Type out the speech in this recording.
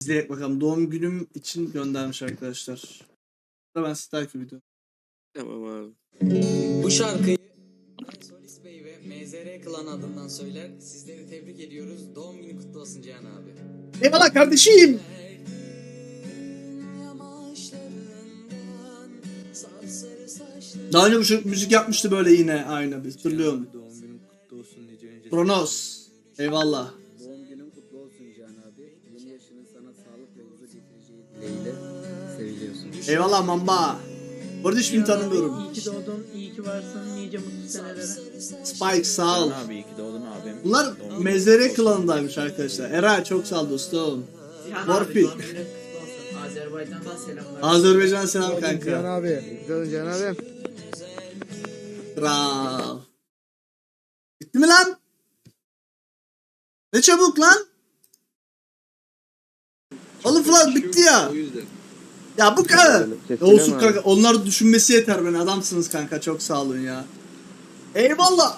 İzleyek bakalım. Doğum günüm için göndermiş arkadaşlar. Ben size takip ediyorum. Tamam abi. Bu şarkıyı Solis Bey ve MZR Klan adından söyler. Sizleri tebrik ediyoruz. Doğum günü kutlu olsun Cihan abi. Eyvallah kardeşim. Daha önce bu şu müzik yapmıştı böyle yine aynı bir hatırlıyorum. Doğum günün kutlu olsun nice önce. Kronos. Eyvallah. Eyvallah Mamba. Bu arada hiçbirini tanımıyorum. İyi ki doğdun, iyi ki varsın, nice mutlu senelere. Spike sağ ol. Can abi iyi ki doğdun abim. Bunlar kutlu olsun. klanındaymış arkadaşlar. Eray çok sağ ol dostum. Olsun. Azerbaycan'dan selamlar. Azerbaycan selam Can kanka. abi. Güzel Can abi. Kral. Bitti mi lan? Ne çabuk lan? Oğlum falan bitti ya. O yüzden. Ya bu kadar. Olsun kanka. Onlar düşünmesi yeter beni. Adamsınız kanka. Çok sağ olun ya. Eyvallah.